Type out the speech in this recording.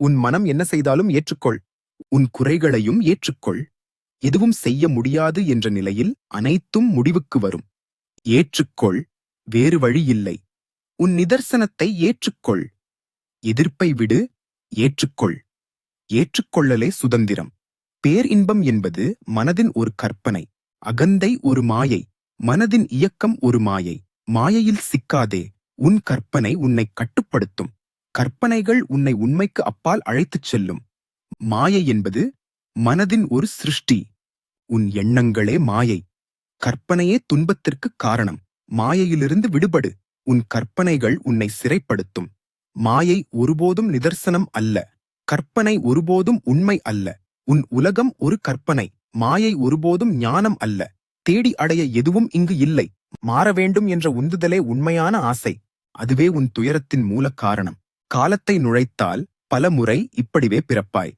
உன் மனம் என்ன செய்தாலும் ஏற்றுக்கொள். உன் குறைகளையும் ஏற்றுக்கொள். எதுவும் செய்ய முடியாது என்ற நிலையில் அனைத்தும் முடிவுக்கு வரும். ஏற்றுக்கொள் வேறு வழி இல்லை. உன் நிதர்சனத்தை ஏற்றுக்கொள். எதிர்ப்பை விடு ஏற்றுக்கொள். ஏற்றுக்கொள்ளலே சுதந்திரம். பேர் இன்பம் என்பது மனதின் ஒரு கற்பனை அகந்தை ஒரு மாயை மனதின் இயக்கம் ஒரு மாயை. மாயையில் சிக்காதே உன் கற்பனை உன்னை கட்டுப்படுத்தும். கற்பனைகள் உன்னை உண்மைக்கு அப்பால் அழைத்துச் செல்லும். மாயை என்பது மனதின் ஒரு சிருஷ்டி. உன் எண்ணங்களே மாயை. கற்பனையே துன்பத்திற்கு காரணம். மாயையிலிருந்து விடுபடு. உன் கற்பனைகள் உன்னை சிறைப்படுத்தும். மாயை ஒருபோதும் நிதர்சனம் அல்ல. கற்பனை ஒருபோதும் உண்மை அல்ல. உன் உலகம் ஒரு கற்பனை. மாயை ஒருபோதும் ஞானம் அல்ல. தேடி அடைய எதுவும் இங்கு இல்லை. மாற வேண்டும் என்ற உந்துதலே உண்மையான ஆசை. அதுவே உன் துயரத்தின் மூல காரணம். காலத்தை நுழைத்தால் பல முறை இப்படிவே பிறப்பாய்.